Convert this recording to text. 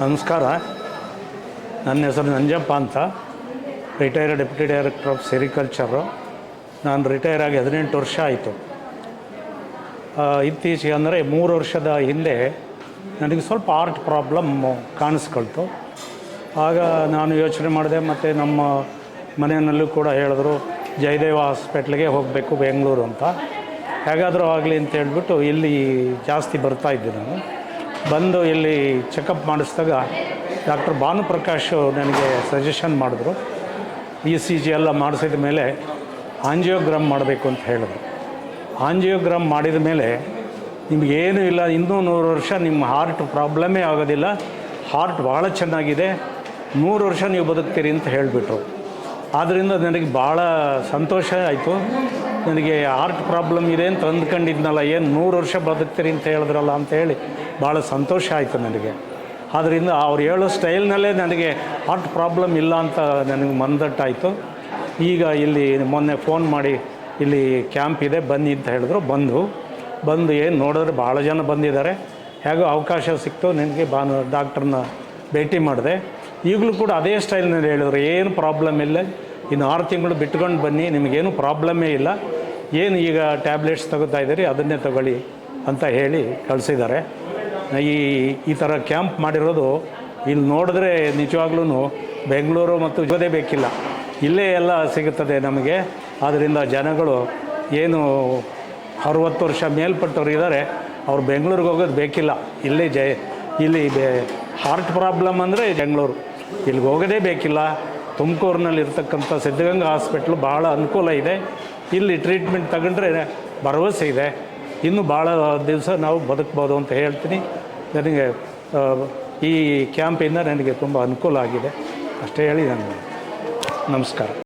ನಮಸ್ಕಾರ. ನನ್ನ ಹೆಸರು ನಂಜಪ್ಪ ಅಂತ. Retired deputy director of sericulture ನಾನು ರಿಟೈರ್ ಆಗಿ ಹದಿನೆಂಟು ವರ್ಷ ಆಯಿತು. ಇತ್ತೀಚೆಗೆ ಅಂದರೆ ಮೂರು ವರ್ಷದ ಹಿಂದೆ ನನಗೆ ಸ್ವಲ್ಪ ಆರ್ಟ್ ಪ್ರಾಬ್ಲಮ್ ಕಾಣಿಸ್ಕೊಳ್ತು. ಆಗ ನಾನು ಯೋಚನೆ ಮಾಡಿದೆ, ಮತ್ತು ನಮ್ಮ ಮನೆಯಲ್ಲೂ ಕೂಡ ಹೇಳಿದ್ರು, ಜಯದೇವ ಹಾಸ್ಪಿಟ್ಲಿಗೆ ಹೋಗಬೇಕು ಬೆಂಗಳೂರು ಅಂತ. ಹೇಗಾದರೂ ಆಗಲಿ ಅಂತ ಹೇಳ್ಬಿಟ್ಟು ಇಲ್ಲಿ ಜಾಸ್ತಿ ಬರ್ತಾ ಇದ್ದೆ ನಾನು. ಬಂದು ಇಲ್ಲಿ ಚೆಕಪ್ ಮಾಡಿಸಿದಾಗ ಡಾಕ್ಟರ್ ಭಾನುಪ್ರಕಾಶ್ ನನಗೆ ಸಜೆಷನ್ ಮಾಡಿದ್ರು. ಇ ಸಿ ಜಿ ಎಲ್ಲ ಮಾಡಿಸಿದ ಮೇಲೆ ಆಂಜಿಯೋಗ್ರಾಮ್ ಮಾಡಬೇಕು ಅಂತ ಹೇಳಿದ್ರು. ಆಂಜಿಯೋಗ್ರಾಮ್ ಮಾಡಿದ ಮೇಲೆ ನಿಮಗೇನು ಇಲ್ಲ, ಇನ್ನೂ ನೂರು ವರ್ಷ ನಿಮ್ಮ ಹಾರ್ಟ್ ಪ್ರಾಬ್ಲಮ್ಮೇ ಆಗೋದಿಲ್ಲ. ಹಾರ್ಟ್ ಭಾಳ ಚೆನ್ನಾಗಿದೆ. ನೂರು ವರ್ಷ ನೀವು ಬದುಕ್ತೀರಿ ಅಂತ ಹೇಳಿಬಿಟ್ರು. ಆದ್ದರಿಂದ ನನಗೆ ಭಾಳ ಸಂತೋಷ ಆಯಿತು. ನನಗೆ ಹಾರ್ಟ್ ಪ್ರಾಬ್ಲಮ್ ಇದೆ ಅಂತ ಅಂದ್ಕೊಂಡಿದ್ನಲ್ಲ, ಏನು ನೂರು ವರ್ಷ ಬದುಕ್ತೀರಿ ಅಂತ ಹೇಳಿದ್ರಲ್ಲ ಅಂತ ಹೇಳಿ ಭಾಳ ಸಂತೋಷ ಆಯಿತು ನನಗೆ. ಆದ್ದರಿಂದ ಅವ್ರು ಹೇಳೋ ಸ್ಟೈಲ್ನಲ್ಲೇ ನನಗೆ ಹಾರ್ಟ್ ಪ್ರಾಬ್ಲಮ್ ಇಲ್ಲ ಅಂತ ನನಗೆ ಮನದಟ್ಟಾಯಿತು ಈಗ ಇಲ್ಲಿ ಮೊನ್ನೆ ಫೋನ್ ಮಾಡಿ ಇಲ್ಲಿ ಕ್ಯಾಂಪ್ ಇದೆ, ಬನ್ನಿ ಅಂತ ಹೇಳಿದ್ರು. ಬಂದು ಬಂದು ಏನು ನೋಡಿದ್ರೆ ಭಾಳ ಜನ ಬಂದಿದ್ದಾರೆ. ಹೇಗೋ ಅವಕಾಶ ಸಿಕ್ತು, ನನಗೆ ಬಾನು ಡಾಕ್ಟ್ರನ್ನ ಭೇಟಿ ಮಾಡಿದೆ. ಈಗಲೂ ಕೂಡ ಅದೇ ಸ್ಟೈಲ್ನಲ್ಲಿ ಹೇಳಿದ್ರು, ಏನು ಪ್ರಾಬ್ಲಮ್ ಇಲ್ಲ, ಇನ್ನು ಆರು ತಿಂಗಳು ಬಿಟ್ಕೊಂಡು ಬನ್ನಿ, ನಿಮಗೇನು ಪ್ರಾಬ್ಲಮ್ಮೇ ಇಲ್ಲ. ಏನು ಈಗ ಟ್ಯಾಬ್ಲೆಟ್ಸ್ ತಗೋತಾ ಇದ್ದೀರಿ, ಅದನ್ನೇ ತಗೊಳ್ಳಿ ಅಂತ ಹೇಳಿ ಕಳಿಸಿದ್ದಾರೆ. ಈ ಈ ಥರ ಕ್ಯಾಂಪ್ ಮಾಡಿರೋದು ಇಲ್ಲಿ ನೋಡಿದ್ರೆ ನಿಜವಾಗ್ಲೂ ಬೆಂಗಳೂರು ಮತ್ತು ಇರೋದೇ ಬೇಕಿಲ್ಲ. ಇಲ್ಲೇ ಎಲ್ಲ ಸಿಗುತ್ತದೆ ನಮಗೆ. ಆದ್ದರಿಂದ ಜನಗಳು ಏನು ಅರುವತ್ತು ವರ್ಷ ಮೇಲ್ಪಟ್ಟವ್ರು ಇದ್ದಾರೆ. ಅವ್ರು ಬೆಂಗಳೂರಿಗೆ ಹೋಗೋದು ಬೇಕಿಲ್ಲ. ಇಲ್ಲೇ ಜಯ ಇಲ್ಲಿ ಬೆ ಹಾರ್ಟ್ ಪ್ರಾಬ್ಲಮ್ ಅಂದರೆ ಬೆಂಗಳೂರು. ಇಲ್ಲಿಗೆ ಹೋಗೋದೇ ಬೇಕಿಲ್ಲ. ತುಮಕೂರಿನಲ್ಲಿ ಇರ್ತಕ್ಕಂಥ ಸಿದ್ಧಗಂಗಾ ಹಾಸ್ಪಿಟ್ಲು ಭಾಳ ಅನುಕೂಲ ಇದೆ. ಇಲ್ಲಿ ಟ್ರೀಟ್ಮೆಂಟ್ ತಗೊಂಡ್ರೆ ಭರವಸೆ ಇದೆ. ಇನ್ನು ಭಾಳ ದಿವಸ ನಾವು ಬದುಕ್ಬೋದು ಅಂತ ಹೇಳ್ತೀನಿ. ನನಗೆ ಈ ಕ್ಯಾಂಪಿಂದ ನನಗೆ ತುಂಬ ಅನುಕೂಲ ಆಗಿದೆ. ಅಷ್ಟೇ ಹೇಳಿ ನಾನು ನಮಸ್ಕಾರ.